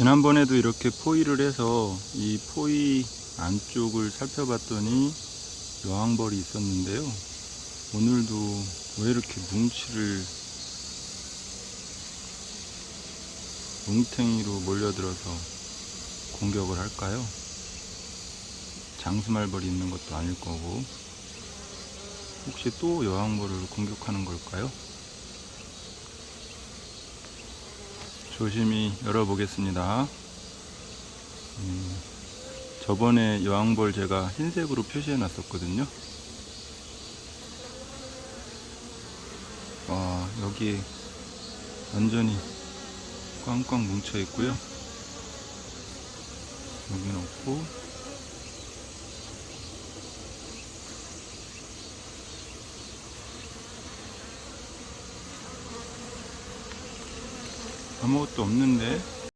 지난번에도 이렇게 포위를 해서 이 포위 안쪽을 살펴봤더니 여왕벌이 있었는데요. 오늘도 왜 이렇게 뭉치를 뭉탱이로 몰려들어서 공격을 할까요? 장수말벌이 있는 것도 아닐 거고 혹시 또 여왕벌을 공격하는 걸까요? 조심히 열어보겠습니다. 음, 저번에 여왕벌 제가 흰색으로 표시해 놨었거든요. 와, 여기에 완전히 꽝꽝 뭉쳐 있고요. 여기는 없고, 아무것도 없는데